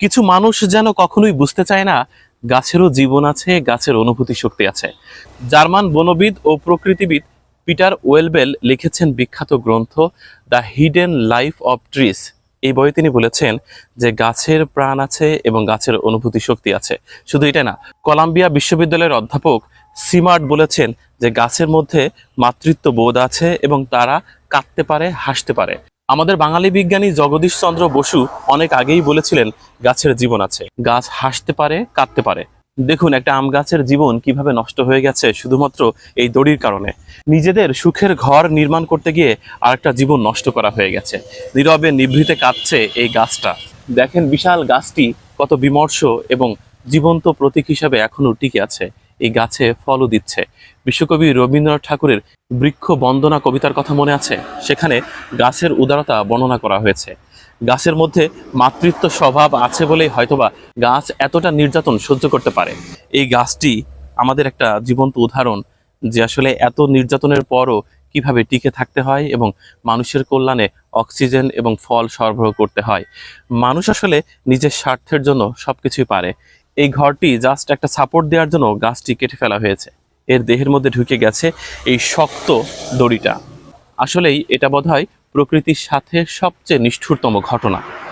কিছু মানুষ যেন কখনোই বুঝতে চায় না, গাছেরও জীবন আছে, গাছের অনুভূতি শক্তি আছে। জার্মান বনবিদ ও প্রকৃতিবিদ পিটার ওয়েলবেল লিখেছেন বিখ্যাত গ্রন্থ the hidden life of trees. এই বইয়ে তিনি বলেছেন যে গাছের প্রাণ আছে এবং গাছের অনুভূতি শক্তি আছে। শুধু এটা না, কলাম্বিয়া বিশ্ববিদ্যালয়ের অধ্যাপক সিমার্ট বলেছেন যে গাছের মধ্যে মাতৃত্ব বোধ আছে এবং তারা কাঁদতে পারে, হাসতে পারে। আমাদের বাঙালি বিজ্ঞানী জগদীশ চন্দ্র বসু অনেক আগেই বলেছিলেন, গাছের জীবন আছে। গাছ হাসতে পারে কাঁদতে পারে। দেখুন, একটা আম গাছের জীবন কীভাবে নষ্ট হয়ে গেছে শুধুমাত্র এই দড়ির কারণে। নিজেদের সুখের ঘর নির্মাণ করতে গিয়ে আরেকটা জীবন নষ্ট করা হয়ে গেছে। নীরবে নিভৃতে কাঁদছে এই গাছটা। দেখেন, বিশাল গাছটি কত বিমর্ষ এবং জীবন্ত প্রতীক হিসাবে এখনও টিকে আছে। এই গাছে ফলও দিচ্ছে। বিশ্বকবি রবীন্দ্রনাথ ঠাকুরের বৃক্ষ বন্দনা কবিতার কথা মনে আছে? সেখানে গাছের উদারতা বর্ণনা করা হয়েছে। গাছের মধ্যে মাতৃত্ব স্বভাব আছে বলেই হয়তোবা গাছ এতটা নির্যাতন সহ্য করতে পারে। এই গাছটি আমাদের একটা জীবন্ত উদাহরণ যে আসলে এত নির্যাতনের পরও কীভাবে টিকে থাকতে হয় এবং মানুষের কল্যাণে অক্সিজেন এবং ফল সরবরাহ করতে হয়। মানুষ আসলে নিজের স্বার্থের জন্য সবকিছুই পারে। এই ঘরটি জাস্ট একটা সাপোর্ট দেওয়ার জন্য গাছটি কেটে ফেলা হয়েছে। এর দেহের মধ্যে ঢুকে গেছে এই শক্ত দড়িটা। আসলেই এটা বোধহয় প্রকৃতির সাথে সবচেয়ে নিষ্ঠুরতম ঘটনা।